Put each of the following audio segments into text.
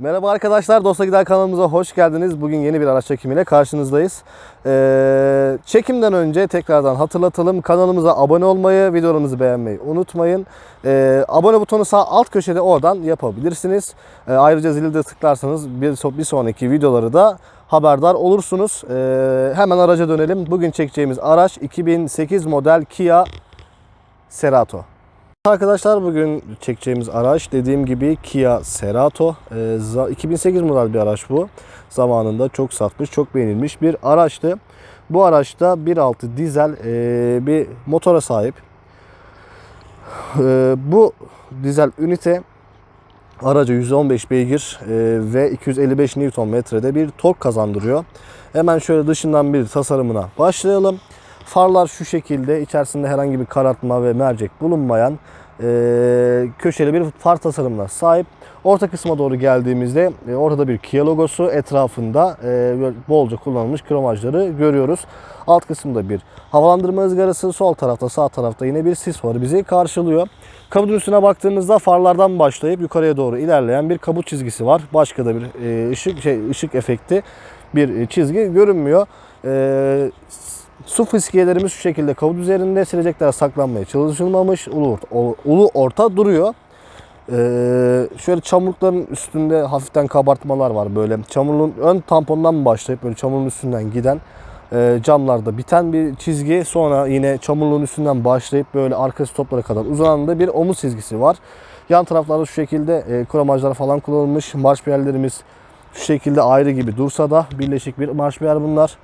Merhaba arkadaşlar, Dosta Gider kanalımıza hoş geldiniz. Bugün yeni bir araç çekimiyle karşınızdayız. Ee, çekimden önce tekrardan hatırlatalım. Kanalımıza abone olmayı, videolarımızı beğenmeyi unutmayın. Ee, abone butonu sağ alt köşede oradan yapabilirsiniz. Ee, ayrıca zili de tıklarsanız bir, bir sonraki videoları da haberdar olursunuz. Ee, hemen araca dönelim. Bugün çekeceğimiz araç 2008 model Kia Cerato. Arkadaşlar bugün çekeceğimiz araç dediğim gibi Kia Cerato. Ee, za- 2008 model bir araç bu. Zamanında çok satmış, çok beğenilmiş bir araçtı. Bu araçta 1.6 dizel ee, bir motora sahip. Ee, bu dizel ünite araca 115 beygir ee, ve 255 Nm'de bir tork kazandırıyor. Hemen şöyle dışından bir tasarımına başlayalım. Farlar şu şekilde içerisinde herhangi bir karartma ve mercek bulunmayan e, köşeli bir far tasarımına sahip. Orta kısma doğru geldiğimizde e, ortada bir Kia logosu etrafında e, bolca kullanılmış kromajları görüyoruz. Alt kısımda bir havalandırma ızgarası sol tarafta sağ tarafta yine bir sis farı bizi karşılıyor. Kabutun üstüne baktığımızda farlardan başlayıp yukarıya doğru ilerleyen bir kabut çizgisi var. Başka da bir e, ışık şey ışık efekti bir e, çizgi görünmüyor. E, Su fıskiyelerimiz şu şekilde kavut üzerinde silecekler saklanmaya çalışılmamış. Ulu orta, ulu orta duruyor. Ee, şöyle çamurlukların üstünde hafiften kabartmalar var böyle. Çamurluğun ön tampondan başlayıp böyle çamurun üstünden giden e, camlarda biten bir çizgi. Sonra yine çamurluğun üstünden başlayıp böyle arka stoplara kadar uzanan da bir omuz çizgisi var. Yan taraflarda şu şekilde e, kromajlar falan kullanılmış. Marş piyerlerimiz şu şekilde ayrı gibi dursa da birleşik bir marş piyer bunlar.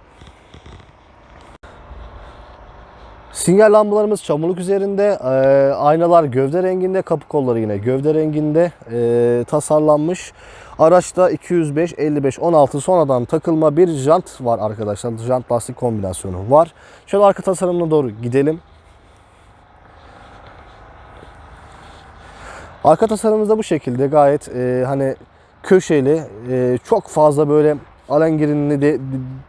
Sinyal lambalarımız çamurluk üzerinde, e, aynalar gövde renginde, kapı kolları yine gövde renginde e, tasarlanmış. Araçta 205, 55, 16 sonradan takılma bir jant var arkadaşlar. Jant lastik kombinasyonu var. Şöyle arka tasarımına doğru gidelim. Arka tasarımımız da bu şekilde gayet e, hani köşeli, e, çok fazla böyle alengirinli de,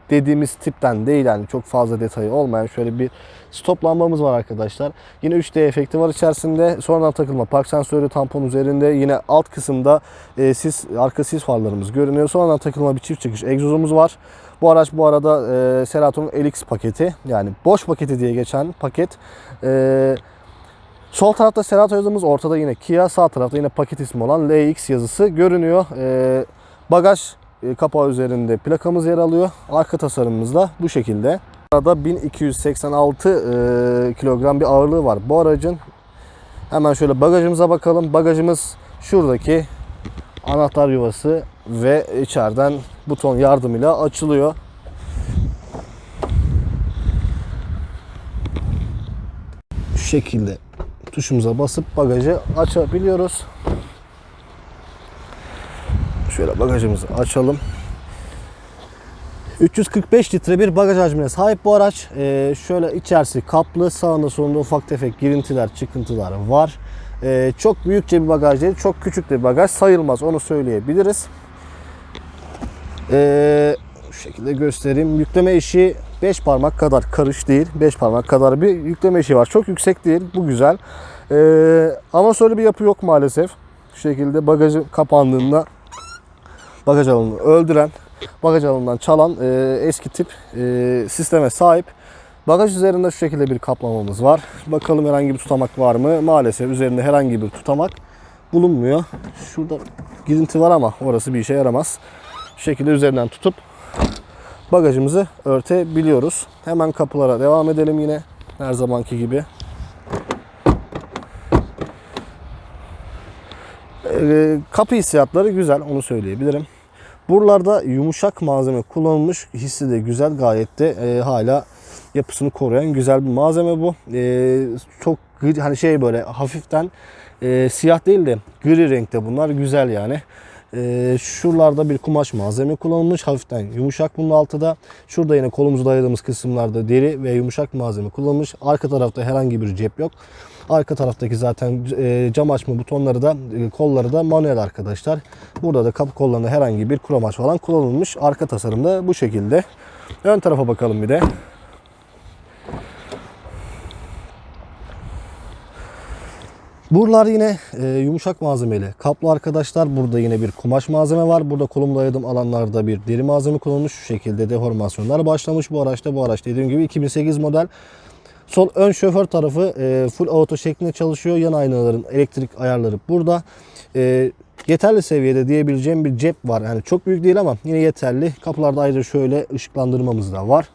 dediğimiz tipten değil yani çok fazla detayı olmayan şöyle bir stop lambamız var arkadaşlar. Yine 3D efekti var içerisinde. Sonradan takılma park sensörü tampon üzerinde. Yine alt kısımda e, sis arka sis farlarımız görünüyor. Sonradan takılma bir çift çıkış egzozumuz var. Bu araç bu arada e, Ceraton'un LX paketi yani boş paketi diye geçen paket. E, Sol tarafta Cerato yazımız, ortada yine Kia, sağ tarafta yine paket ismi olan LX yazısı görünüyor. Ee, bagaj kapağı üzerinde plakamız yer alıyor. Arka tasarımımız da bu şekilde. Arada 1286 e, kilogram bir ağırlığı var bu aracın. Hemen şöyle bagajımıza bakalım. Bagajımız şuradaki anahtar yuvası ve içeriden buton yardımıyla açılıyor. Şu şekilde tuşumuza basıp bagajı açabiliyoruz. Şöyle bagajımızı açalım. 345 litre bir bagaj hacmine sahip bu araç. Ee, şöyle içerisi kaplı, sağında solunda ufak tefek girintiler, çıkıntılar var. Ee, çok büyükçe bir bagaj değil, çok küçük bir bagaj sayılmaz onu söyleyebiliriz. Ee, şu şekilde göstereyim. Yükleme işi 5 parmak kadar karış değil. 5 parmak kadar bir yükleme işi var. Çok yüksek değil. Bu güzel. Ee, ama şöyle bir yapı yok maalesef. Şu şekilde bagajı kapandığında bagaj alanını öldüren, bagaj alanından çalan e, eski tip e, sisteme sahip. Bagaj üzerinde şu şekilde bir kaplamamız var. Bakalım herhangi bir tutamak var mı? Maalesef üzerinde herhangi bir tutamak bulunmuyor. Şurada girinti var ama orası bir işe yaramaz. Şu şekilde üzerinden tutup bagajımızı örtebiliyoruz. Hemen kapılara devam edelim yine her zamanki gibi. Ee, kapı hissiyatları güzel onu söyleyebilirim. Buralarda yumuşak malzeme kullanılmış. Hissi de güzel gayet de e, hala yapısını koruyan güzel bir malzeme bu. E, çok hani şey böyle hafiften e, siyah değil de gri renkte bunlar güzel yani. E, şuralarda bir kumaş malzeme kullanılmış. Hafiften yumuşak bunun altı da. Şurada yine kolumuzu dayadığımız kısımlarda deri ve yumuşak malzeme kullanılmış. Arka tarafta herhangi bir cep yok. Arka taraftaki zaten e, cam açma butonları da e, kolları da manuel arkadaşlar. Burada da kapı kollarında herhangi bir kromaj falan kullanılmış. Arka tasarımda bu şekilde. Ön tarafa bakalım bir de. Buralar yine e, yumuşak malzemeli. Kaplı arkadaşlar. Burada yine bir kumaş malzeme var. Burada kolumda ayırdığım alanlarda bir deri malzeme kullanılmış. Şu şekilde deformasyonlar başlamış bu araçta. Bu araç dediğim gibi 2008 model. Sol ön şoför tarafı e, full auto şeklinde çalışıyor. Yan aynaların elektrik ayarları burada. E, yeterli seviyede diyebileceğim bir cep var. Yani çok büyük değil ama yine yeterli. Kapılarda ayrıca şöyle ışıklandırmamız da var.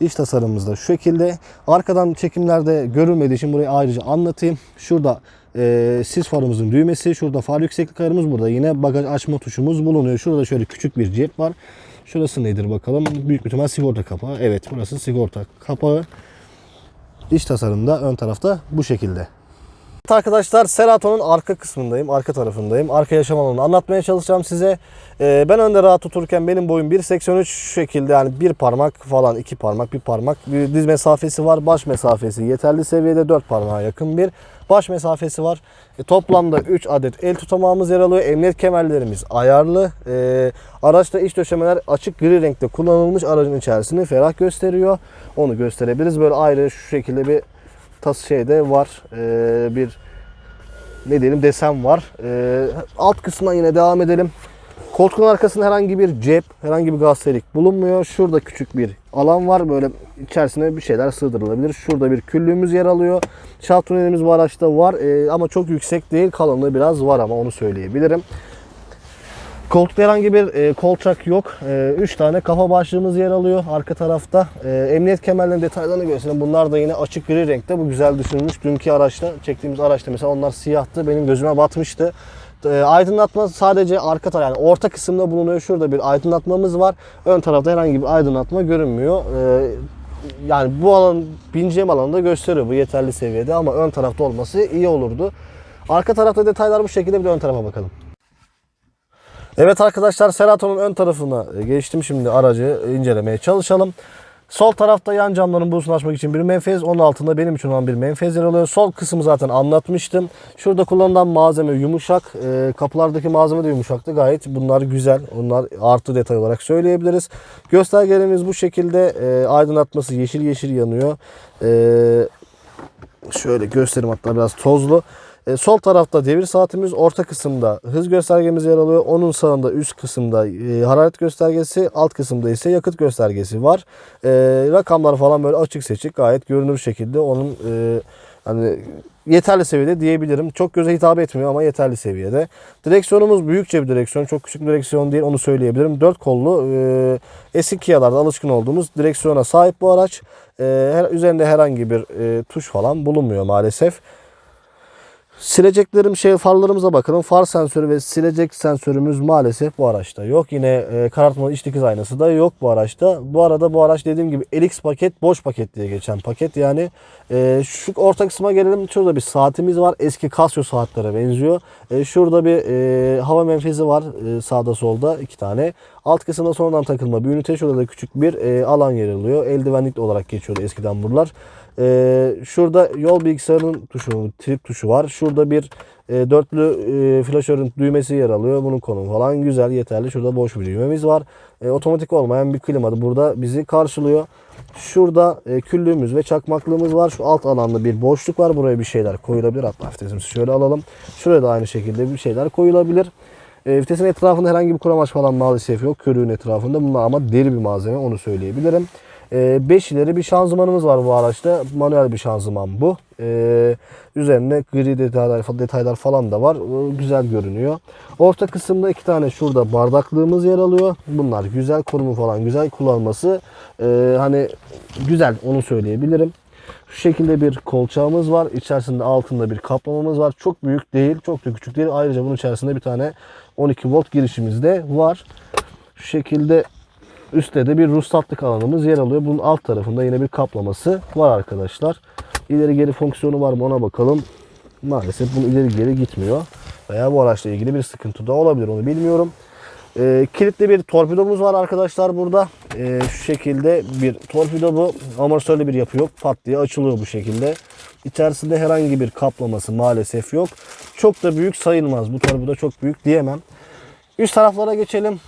İç tasarımımız da şu şekilde. Arkadan çekimlerde görülmediği için burayı ayrıca anlatayım. Şurada e, sis farımızın düğmesi. Şurada far yükseklik ayarımız burada. Yine bagaj açma tuşumuz bulunuyor. Şurada şöyle küçük bir cep var. Şurası nedir bakalım. Büyük bir ihtimal sigorta kapağı. Evet burası sigorta kapağı. İç tasarımda ön tarafta bu şekilde. Arkadaşlar Serato'nun arka kısmındayım, arka tarafındayım. Arka yaşam alanını anlatmaya çalışacağım size. Ee, ben önde rahat otururken benim boyum 1.83 şu şekilde yani bir parmak falan iki parmak bir parmak bir diz mesafesi var. Baş mesafesi yeterli seviyede 4 parmağa yakın bir baş mesafesi var. E, toplamda 3 adet el tutamağımız yer alıyor. Emniyet kemerlerimiz ayarlı. E, araçta iç döşemeler açık gri renkte kullanılmış. Aracın içerisini ferah gösteriyor. Onu gösterebiliriz. Böyle ayrı şu şekilde bir tas şeyde var. Ee, bir ne diyelim desen var. Ee, alt kısmına yine devam edelim. Koltuğun arkasında herhangi bir cep, herhangi bir gazetelik bulunmuyor. Şurada küçük bir alan var. Böyle içerisine bir şeyler sığdırılabilir. Şurada bir küllüğümüz yer alıyor. Şaft tünelimiz bu araçta var Ee, ama çok yüksek değil. Kalınlığı biraz var ama onu söyleyebilirim. Koltukta herhangi bir e, kolçak yok. 3 tane kafa başlığımız yer alıyor arka tarafta. E, emniyet kemerlerinin detaylarını göstereyim. Bunlar da yine açık gri renkte. Bu güzel düşünülmüş. Dünkü araçta, çektiğimiz araçta mesela onlar siyahtı. Benim gözüme batmıştı. E, aydınlatma sadece arka taraf yani orta kısımda bulunuyor. Şurada bir aydınlatmamız var. Ön tarafta herhangi bir aydınlatma görünmüyor. E, yani bu alan bineceğim alanında gösteriyor bu yeterli seviyede ama ön tarafta olması iyi olurdu. Arka tarafta detaylar bu şekilde bir de ön tarafa bakalım. Evet arkadaşlar Serato'nun ön tarafına geçtim. Şimdi aracı incelemeye çalışalım. Sol tarafta yan camların buzunu açmak için bir menfez. Onun altında benim için olan bir menfez yer alıyor. Sol kısmı zaten anlatmıştım. Şurada kullanılan malzeme yumuşak. Ee, kapılardaki malzeme de yumuşaktı. Gayet bunlar güzel. Onlar artı detay olarak söyleyebiliriz. Göstergelerimiz bu şekilde. Ee, aydınlatması yeşil yeşil yanıyor. Ee, şöyle göstereyim hatta biraz tozlu. E, sol tarafta devir saatimiz, orta kısımda hız göstergemiz yer alıyor. Onun sağında üst kısımda e, hararet göstergesi, alt kısımda ise yakıt göstergesi var. E, rakamlar falan böyle açık seçik gayet görünür şekilde onun hani yeterli seviyede diyebilirim. Çok göze hitap etmiyor ama yeterli seviyede. Direksiyonumuz büyükçe bir direksiyon. Çok küçük bir direksiyon değil onu söyleyebilirim. Dört kollu e, eski Kia'larda alışkın olduğumuz direksiyona sahip bu araç. E, her, üzerinde herhangi bir e, tuş falan bulunmuyor maalesef. Sileceklerim şey farlarımıza bakalım. Far sensörü ve silecek sensörümüz maalesef bu araçta yok. Yine e, karartmalı iç dikiz aynası da yok bu araçta. Bu arada bu araç dediğim gibi LX paket, boş paket diye geçen paket. Yani e, şu orta kısma gelelim. Şurada bir saatimiz var. Eski Casio saatlere benziyor. E, şurada bir e, hava menfezi var e, sağda solda iki tane. Alt kısımda sonradan takılma bir ünite. Şurada da küçük bir e, alan yer alıyor. Eldivenlik olarak geçiyordu eskiden buralar. Ee, şurada yol bilgisayarının tuşu, trip tuşu var. Şurada bir e, dörtlü e, flaşörün düğmesi yer alıyor. Bunun konumu falan güzel, yeterli. Şurada boş bir düğmemiz var. E, otomatik olmayan bir klima da burada bizi karşılıyor. Şurada e, küllüğümüz ve çakmaklığımız var. Şu alt alanda bir boşluk var. Buraya bir şeyler koyulabilir. Hatta şöyle alalım. Şuraya da aynı şekilde bir şeyler koyulabilir. E, vitesin etrafında herhangi bir kuramaj falan maalesef yok. Körüğün etrafında. Bunlar ama deri bir malzeme onu söyleyebilirim. 5 e, ileri bir şanzımanımız var bu araçta. Manuel bir şanzıman bu. Ee, üzerine gri detaylar, detaylar falan da var. Güzel görünüyor. Orta kısımda iki tane şurada bardaklığımız yer alıyor. Bunlar güzel konumu falan güzel kullanması. Ee, hani güzel onu söyleyebilirim. Şu şekilde bir kolçağımız var. İçerisinde altında bir kaplamamız var. Çok büyük değil, çok da küçük değil. Ayrıca bunun içerisinde bir tane 12 volt girişimiz de var. Şu şekilde üstte de bir ruhsatlık alanımız yer alıyor. Bunun alt tarafında yine bir kaplaması var arkadaşlar. İleri geri fonksiyonu var mı ona bakalım. Maalesef bunun ileri geri gitmiyor. Veya bu araçla ilgili bir sıkıntı da olabilir onu bilmiyorum. Ee, kilitli bir torpidomuz var arkadaşlar burada. Ee, şu şekilde bir torpido bu. Amortisörlü bir yapı yok. Pat diye açılıyor bu şekilde. İçerisinde herhangi bir kaplaması maalesef yok. Çok da büyük sayılmaz. Bu torpido çok büyük diyemem. Üst taraflara geçelim.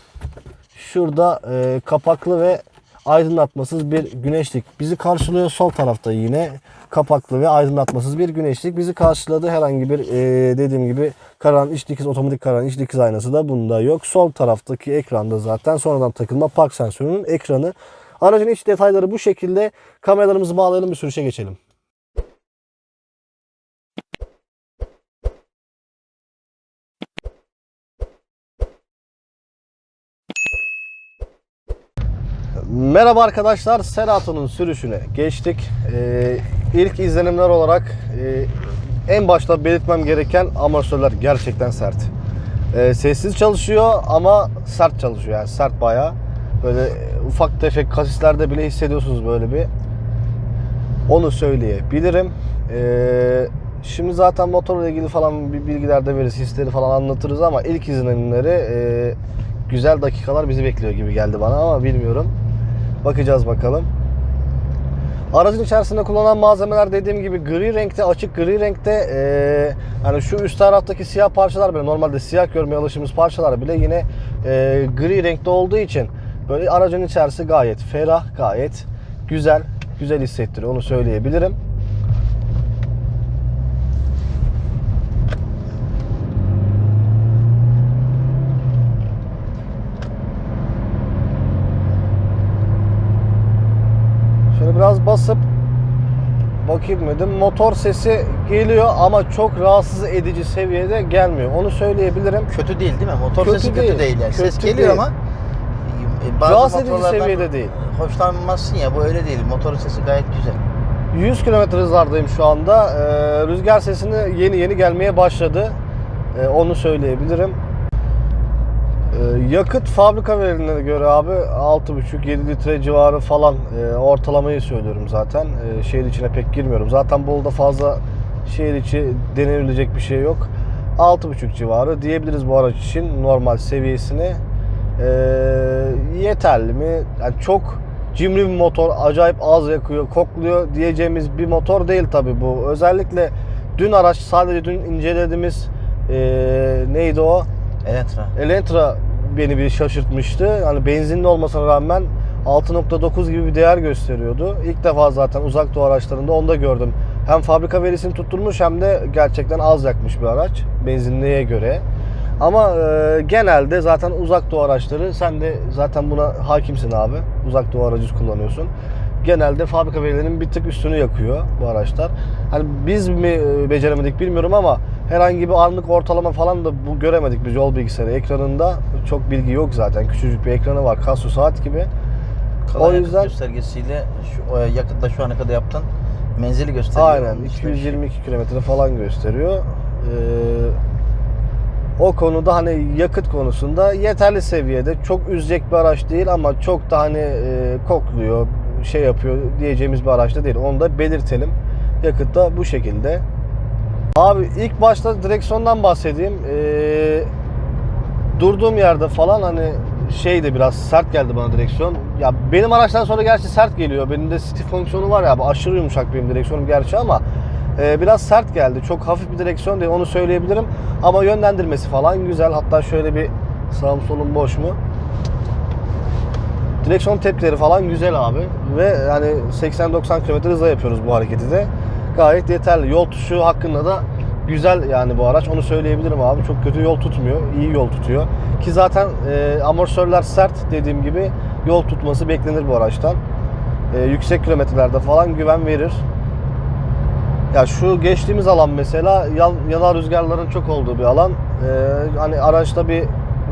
Şurada e, kapaklı ve aydınlatmasız bir güneşlik bizi karşılıyor. Sol tarafta yine kapaklı ve aydınlatmasız bir güneşlik bizi karşıladı. Herhangi bir e, dediğim gibi karan iç dikiz otomatik karan iç dikiz aynası da bunda yok. Sol taraftaki ekranda zaten sonradan takılma park sensörünün ekranı. Aracın iç detayları bu şekilde. Kameralarımızı bağlayalım bir sürüşe geçelim. Merhaba arkadaşlar, Serato'nun sürüşüne geçtik. Ee, ilk izlenimler olarak e, en başta belirtmem gereken amortisörler gerçekten sert. Ee, sessiz çalışıyor ama sert çalışıyor yani sert bayağı. Böyle e, ufak tefek kasislerde bile hissediyorsunuz böyle bir. Onu söyleyebilirim. Ee, şimdi zaten motorla ilgili falan bir bilgiler de veririz, hisleri falan anlatırız ama ilk izlenimleri e, güzel dakikalar bizi bekliyor gibi geldi bana ama bilmiyorum. Bakacağız bakalım. Aracın içerisinde kullanılan malzemeler dediğim gibi gri renkte, açık gri renkte. Ee, hani şu üst taraftaki siyah parçalar bile normalde siyah görmeye alışımız parçalar bile yine e, gri renkte olduğu için böyle aracın içerisi gayet ferah, gayet güzel, güzel hissettiriyor onu söyleyebilirim. Şöyle biraz basıp bakayım dedim. Motor sesi geliyor ama çok rahatsız edici seviyede gelmiyor. Onu söyleyebilirim. Kötü değil değil mi? Motor Kötü sesi değil. kötü değil yani. Ses Kötü geliyor değil. ama e, bazı Rahatsız edici seviyede değil. Hoşlanmazsın ya bu öyle değil. Motorun sesi gayet güzel. 100 km hızlardayım şu anda. Ee, rüzgar sesini yeni yeni gelmeye başladı. Ee, onu söyleyebilirim. Ee, yakıt fabrika verilerine göre abi 6,5-7 litre civarı falan e, ortalamayı söylüyorum zaten. E, şehir içine pek girmiyorum. Zaten Bolu'da fazla şehir içi denilebilecek bir şey yok. 6,5 civarı diyebiliriz bu araç için normal seviyesini. Ee, yeterli mi? Yani çok cimri bir motor, acayip az yakıyor, kokluyor diyeceğimiz bir motor değil tabi bu. Özellikle dün araç sadece dün incelediğimiz ee, neydi o? Elentra. Elantra beni bir şaşırtmıştı. Yani benzinli olmasına rağmen 6.9 gibi bir değer gösteriyordu. İlk defa zaten uzak doğu araçlarında onu da gördüm. Hem fabrika verisini tutturmuş hem de gerçekten az yakmış bir araç benzinliye göre. Ama e, genelde zaten uzak doğu araçları sen de zaten buna hakimsin abi. Uzak doğu aracı kullanıyorsun. Genelde fabrika verilerinin bir tık üstünü yakıyor bu araçlar. Hani biz mi e, beceremedik bilmiyorum ama herhangi bir anlık ortalama falan da bu göremedik biz yol bilgisayarı ekranında. Çok bilgi yok zaten. Küçücük bir ekranı var. Casio saat gibi. Kalan O yüzden- göstergesiyle şu yakıtla şu ana kadar yaptın menzili gösteriyor. Aynen İşte 222 kilometre falan gösteriyor. Ee, o konuda hani yakıt konusunda yeterli seviyede çok üzecek bir araç değil ama çok da hani e, kokluyor şey yapıyor diyeceğimiz bir araç da değil. Onu da belirtelim. Yakıt da bu şekilde. Abi ilk başta direksiyondan bahsedeyim. Ee, durduğum yerde falan hani şeydi biraz sert geldi bana direksiyon. Ya benim araçtan sonra gerçi sert geliyor. Benim de stiff fonksiyonu var ya bu aşırı yumuşak benim direksiyonum gerçi ama e, biraz sert geldi. Çok hafif bir direksiyon değil onu söyleyebilirim. Ama yönlendirmesi falan güzel. Hatta şöyle bir sağım solum boş mu? Direksiyon tepkileri falan güzel abi. Ve yani 80-90 km hızla yapıyoruz bu hareketi de. Gayet yeterli. Yol tutuşu hakkında da güzel yani bu araç. Onu söyleyebilirim abi. Çok kötü yol tutmuyor. iyi yol tutuyor. Ki zaten e, amortisörler sert dediğim gibi yol tutması beklenir bu araçtan. E, yüksek kilometrelerde falan güven verir. Ya şu geçtiğimiz alan mesela yan, yanar rüzgarların çok olduğu bir alan. Ee, hani araçta bir,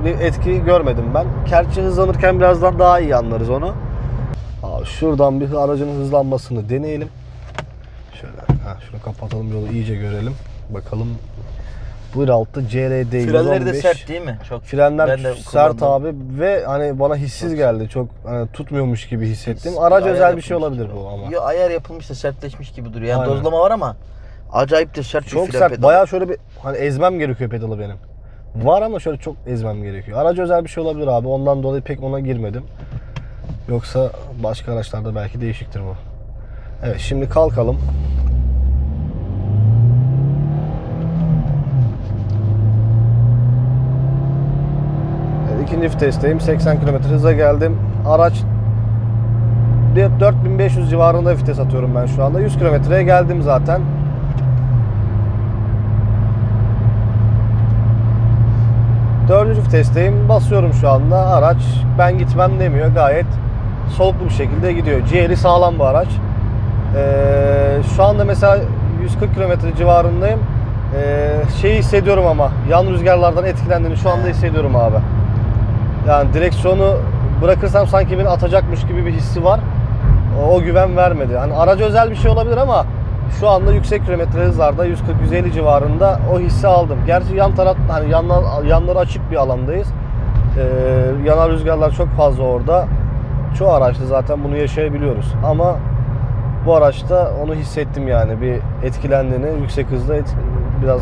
bir etki görmedim ben. Gerçi hızlanırken birazdan daha iyi anlarız onu. Abi şuradan bir aracın hızlanmasını deneyelim. Şöyle ha, şunu kapatalım yolu iyice görelim. Bakalım 1.6 CRD 115. Frenleri de sert değil mi? Çok. Frenler Ben de sert abi ve hani bana hissiz geldi. Çok hani tutmuyormuş gibi hissettim. Hiss- Araç ayar özel bir şey olabilir bu ama. Yo, ayar yapılmış da sertleşmiş gibi duruyor. Yani Aynen. dozlama var ama acayip de sert Çok sert. pedalı. Bayağı şöyle bir hani ezmem gerekiyor pedalı benim. Var ama şöyle çok ezmem gerekiyor. Aracı özel bir şey olabilir abi. Ondan dolayı pek ona girmedim. Yoksa başka araçlarda belki değişiktir bu. Evet şimdi kalkalım. Evet, ikinci vitesteyim. 80 km hıza geldim. Araç bir 4500 civarında vites atıyorum ben şu anda. 100 kilometreye geldim zaten. Dördüncü vitesteyim. Basıyorum şu anda. Araç ben gitmem demiyor. Gayet soluklu bir şekilde gidiyor. Ciğeri sağlam bu araç. Ee, şu anda mesela 140 kilometre civarındayım. Ee, şeyi hissediyorum ama yan rüzgarlardan etkilendiğini şu anda hissediyorum abi. Yani direksiyonu bırakırsam sanki beni atacakmış gibi bir hissi var. O, o güven vermedi. Hani araca özel bir şey olabilir ama şu anda yüksek kilometre hızlarda 140-150 civarında o hissi aldım. Gerçi yan taraf hani yanlar yanları açık bir alandayız. Ee, yanar rüzgarlar çok fazla orada. Çoğu araçta zaten bunu yaşayabiliyoruz. Ama bu araçta onu hissettim yani bir etkilendiğini yüksek hızda et- biraz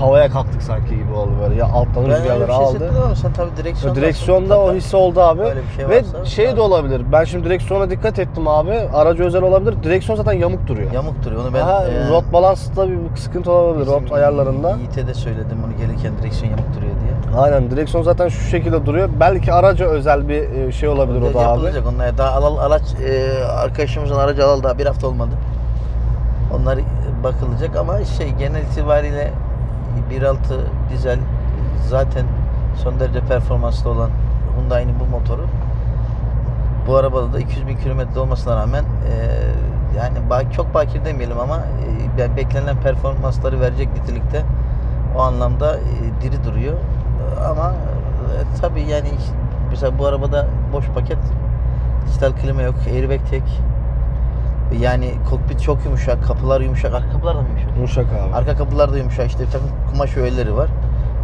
havaya kalktık sanki gibi oldu böyle. Ya alttan Ben rüzgarları şey aldı. ama sen tabii direksiyonda. Direksiyonda o hissi oldu abi. Şey Ve varsa- şey de olabilir. Ben şimdi direksiyona dikkat ettim abi. Aracı özel olabilir. Direksiyon zaten yamuk duruyor. Yamuk duruyor. Onu ben Aha, e, rot balansta bir sıkıntı olabilir. Rot ayarlarında. Yiğit'e de söyledim onu gelirken direksiyon yamuk duruyor diye. Aynen direksiyon zaten şu şekilde duruyor. Belki araca özel bir e, şey olabilir o da abi. Yapılacak onlar. Daha alal, araç e, arkadaşımızın aracı alalı daha bir hafta olmadı. Onlar e, bakılacak ama şey genel itibariyle 1.6 dizel zaten son derece performanslı olan Hyundai'nin bu motoru bu arabada da 200 bin kilometre olmasına rağmen e, yani çok bakir demeyelim ama e, beklenen performansları verecek nitelikte o anlamda e, diri duruyor. Ama e, tabii yani mesela bu arabada boş paket dijital klima yok, airbag tek. Yani kokpit çok yumuşak, kapılar yumuşak, arka kapılar da mı yumuşak? Yumuşak abi. Arka kapılar da yumuşak işte bir takım kumaş öğeleri var.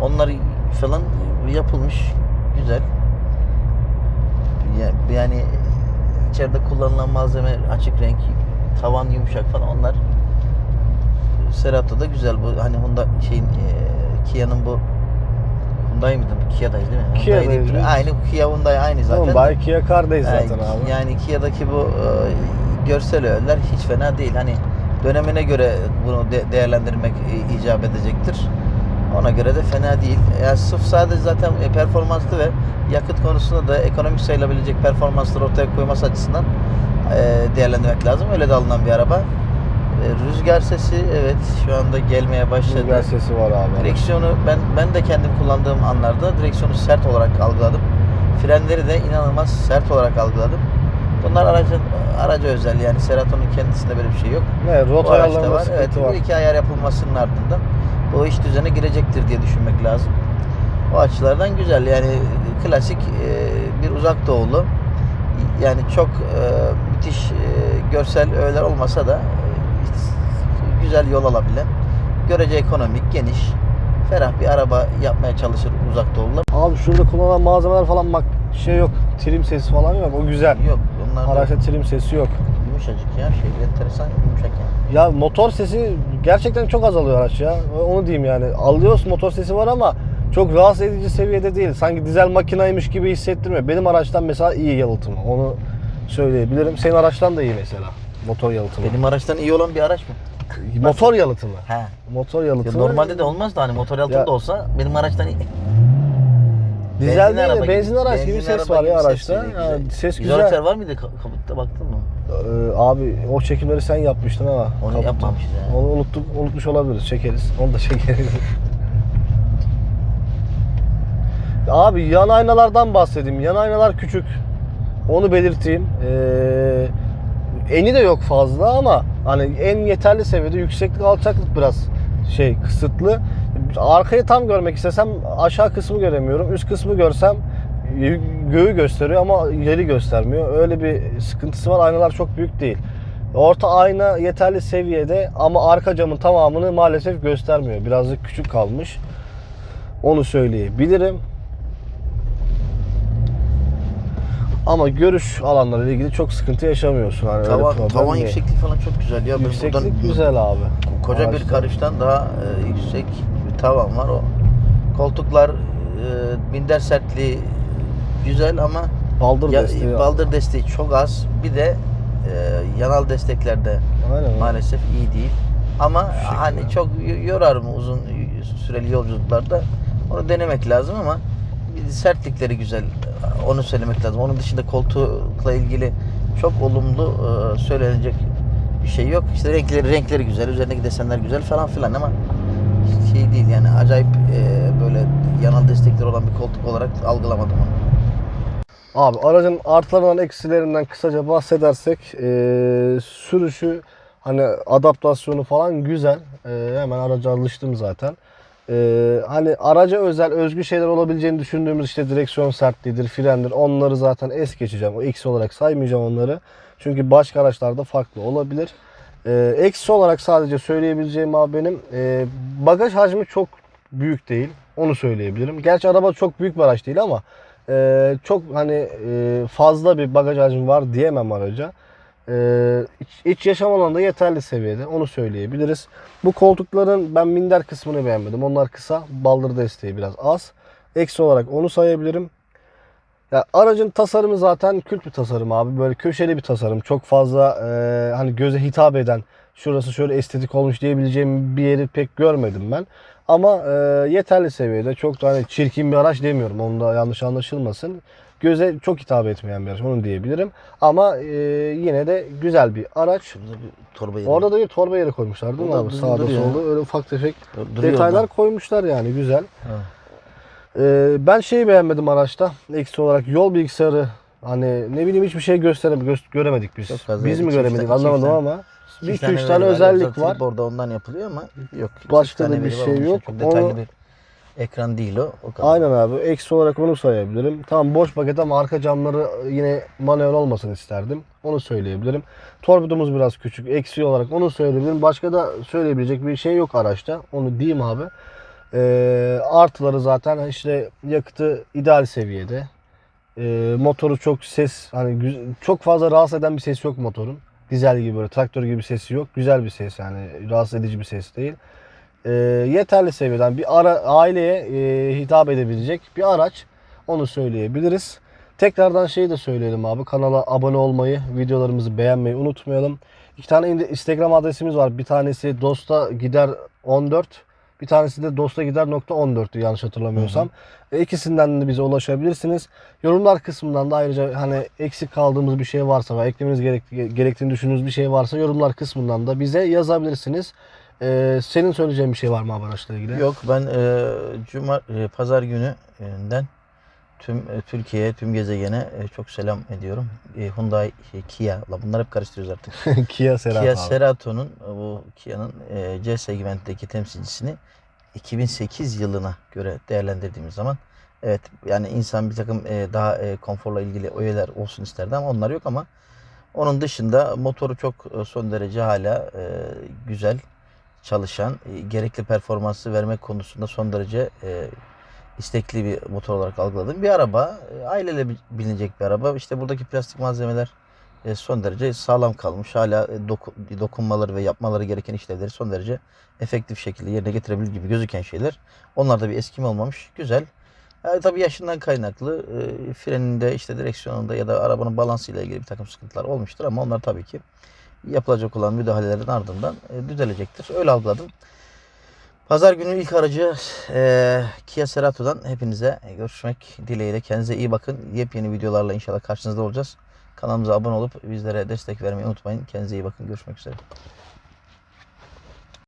Onlar falan yapılmış güzel. Ya- Yani içeride kullanılan malzeme açık renk, tavan yumuşak falan onlar Cerato da güzel bu hani Honda şeyin e, Kia'nın bu Hyundai mıydı? Kia'dayız değil mi? Hyundai Kia'dayız. Aynı Kia Hyundai aynı zaten. Bay Kia Car'dayız Yani- zaten abi. Yani Kia'daki bu e, görsel öğeler hiç fena değil. Hani dönemine göre bunu de- değerlendirmek e, icap edecektir. Ona göre de fena değil. Yani sırf sadece zaten e, performanslı ve yakıt konusunda da ekonomik sayılabilecek performansları ortaya koyması açısından e, değerlendirmek lazım. Öyle de alınan bir araba. Rüzgar sesi evet şu anda gelmeye başladı. Rüzgar sesi var abi. Direksiyonu ben ben de kendim kullandığım anlarda direksiyonu sert olarak algıladım. Frenleri de inanılmaz sert olarak algıladım. Bunlar aracın araca özel yani Serato'nun kendisinde böyle bir şey yok. Ne, rot Bu araçta ayarlarında var. Evet, var. bir iki ayar yapılmasının ardından bu iş düzene girecektir diye düşünmek lazım. O açılardan güzel yani klasik e, bir uzak doğulu yani çok e, müthiş e, görsel öğeler olmasa da e, güzel yol alabilen görece ekonomik, geniş, ferah bir araba yapmaya çalışır uzak doğulular. Abi şurada kullanılan malzemeler falan bak şey yok. Trim sesi falan yok. O güzel. Yok da Araçta trim sesi yok. yumuşacık ya şey enteresan yumuşak yani. Ya motor sesi gerçekten çok azalıyor araç ya. Onu diyeyim yani. Alıyoruz motor sesi var ama çok rahatsız edici seviyede değil. Sanki dizel makinaymış gibi hissettirmiyor. Benim araçtan mesela iyi yalıtımı. Onu söyleyebilirim. Senin araçtan da iyi mesela. Motor yalıtımı. Benim araçtan iyi olan bir araç mı? Motor yalıtımı. He. Motor Ya yalıtımı. normalde de olmaz da hani motor yalıtım Ya- da olsa benim araçtan iyi. Dizel değil de benzin araç gibi ses var ya ses araçta. söylüyor, Ya, güzel. ses İzolatör var mıydı ka- kaputta baktın mı? Ee, abi o çekimleri sen yapmıştın ama. Onu kaput- yapmamışız yani. Onu unuttuk, unutmuş olabiliriz. Çekeriz. Onu da çekeriz. Abi yan aynalardan bahsedeyim. Yan aynalar küçük. Onu belirteyim. Ee, eni de yok fazla ama hani en yeterli seviyede yükseklik alçaklık biraz şey kısıtlı. Arkayı tam görmek istesem aşağı kısmı göremiyorum. Üst kısmı görsem göğü gösteriyor ama yeri göstermiyor. Öyle bir sıkıntısı var. Aynalar çok büyük değil. Orta ayna yeterli seviyede ama arka camın tamamını maalesef göstermiyor. Birazcık küçük kalmış. Onu söyleyebilirim. Ama görüş alanlarıyla ilgili çok sıkıntı yaşamıyorsun. Hani Tavan, tavan değil. yüksekliği falan çok güzel ya. Yükseklik buradan- güzel abi. Koca bir Araçta. karıştan daha e, yüksek bir tavan var o. Koltuklar e, minder sertliği güzel ama Baldır ya- desteği. baldır desteği çok az. Bir de e, yanal desteklerde Aynen. maalesef iyi değil. Ama hani çok yorar mı uzun süreli yolculuklarda onu denemek lazım ama sertlikleri güzel. Onu söylemek lazım. Onun dışında koltukla ilgili çok olumlu e, söylenecek bir şey yok. İşte renkleri renkleri güzel, üzerindeki desenler güzel falan filan ama şey değil yani acayip e, böyle yanal destekleri olan bir koltuk olarak algılamadım onu. Abi aracın artılarından eksilerinden kısaca bahsedersek eee, sürüşü hani adaptasyonu falan güzel. Eee, hemen araca alıştım zaten. Eee, hani araca özel özgü şeyler olabileceğini düşündüğümüz işte direksiyon sertliğidir, frendir onları zaten es geçeceğim. O eksi olarak saymayacağım onları. Çünkü başka araçlarda farklı olabilir. Eee, eksi olarak sadece söyleyebileceğim abi benim eee, bagaj hacmi çok büyük değil. Onu söyleyebilirim. Gerçi araba çok büyük bir araç değil ama ee, çok hani e, fazla bir bagaj hacmi var diyemem araca. Ee, iç, iç yaşam alanı da yeterli seviyede. Onu söyleyebiliriz. Bu koltukların ben minder kısmını beğenmedim. Onlar kısa. Baldır desteği biraz az. Eksi olarak onu sayabilirim. Ya aracın tasarımı zaten kült bir tasarım abi. Böyle köşeli bir tasarım. Çok fazla e, hani göze hitap eden şurası şöyle estetik olmuş diyebileceğim bir yeri pek görmedim ben. Ama e, yeterli seviyede. Çok da hani çirkin bir araç demiyorum. Onda yanlış anlaşılmasın. Göze çok hitap etmeyen bir araç. Onu diyebilirim. Ama e, yine de güzel bir araç. Şurada bir torba yeri. Orada da bir torba yeri koymuşlar değil mi Orada abi? Sağda solda öyle ufak tefek Duruyor detaylar orada. koymuşlar yani güzel. Ha. Ee, ben şeyi beğenmedim araçta. Eksi olarak yol bilgisayarı hani ne bileyim hiçbir şey gösterem gö- göremedik biz. Fazla, Biz mi iki, göremedik iki, anlamadım ama İki bir üç tane özellik var. Orada ondan yapılıyor ama yok. iki, Başka da bir şey yok. Çok detaylı Onu- bir ekran değil o. o kadar. Aynen abi. Eksi olarak onu sayabilirim. Tamam boş paket ama arka camları yine manuel olmasını isterdim. Onu söyleyebilirim. Torpidomuz biraz küçük. Eksi olarak onu söyleyebilirim. Başka da söyleyebilecek bir şey yok araçta. Onu diyeyim abi. Ee, artıları zaten işte yakıtı ideal seviyede. Ee, motoru çok ses hani çok fazla rahatsız eden bir ses yok motorun. Dizel gibi böyle traktör gibi sesi yok. Güzel bir ses yani rahatsız edici bir ses değil. Ee, yeterli seviyeden bir ara aileye e, hitap edebilecek bir araç. Onu söyleyebiliriz. Tekrardan şeyi de söyleyelim abi. Kanala abone olmayı, videolarımızı beğenmeyi unutmayalım. İki tane Instagram adresimiz var. Bir tanesi dosta gider 14. Bir tanesi de dosta gider nokta 14'tü yanlış hatırlamıyorsam. E, İkisinden de bize ulaşabilirsiniz. Yorumlar kısmından da ayrıca hani eksik kaldığımız bir şey varsa veya eklemeniz gerek- gerektiğini düşündüğünüz bir şey varsa yorumlar kısmından da bize yazabilirsiniz. Ee, senin söyleyeceğin bir şey var mı abi araçla ilgili? Yok ben e, cuma e, pazar gününden tüm e, Türkiye'ye, tüm gezegene e, çok selam ediyorum. E, Hyundai, Kia, la bunlar hep karıştırıyoruz artık. Kia Cerat Kia. Cerato'nun bu Kia'nın C segmentteki temsilcisini 2008 yılına göre değerlendirdiğimiz zaman evet yani insan bir takım daha konforla ilgili öğeler olsun isterdi ama onlar yok ama onun dışında motoru çok son derece hala güzel çalışan, gerekli performansı vermek konusunda son derece istekli bir motor olarak algıladığım bir araba. E, aileyle bi- bilinecek bir araba. İşte buradaki plastik malzemeler e, son derece sağlam kalmış. Hala e, doku- dokunmaları ve yapmaları gereken işlevleri son derece efektif şekilde yerine getirebilir gibi gözüken şeyler. Onlarda bir eskime olmamış. Güzel. E, tabii yaşından kaynaklı freninde işte direksiyonunda ya da arabanın balansıyla ilgili bir takım sıkıntılar olmuştur ama onlar tabii ki yapılacak olan müdahalelerin ardından düzelecektir. Öyle algıladım. Pazar günü ilk aracı e, Kia Cerato'dan hepinize görüşmek dileğiyle. Kendinize iyi bakın. Yepyeni videolarla inşallah karşınızda olacağız. Kanalımıza abone olup bizlere destek vermeyi unutmayın. Kendinize iyi bakın. Görüşmek üzere.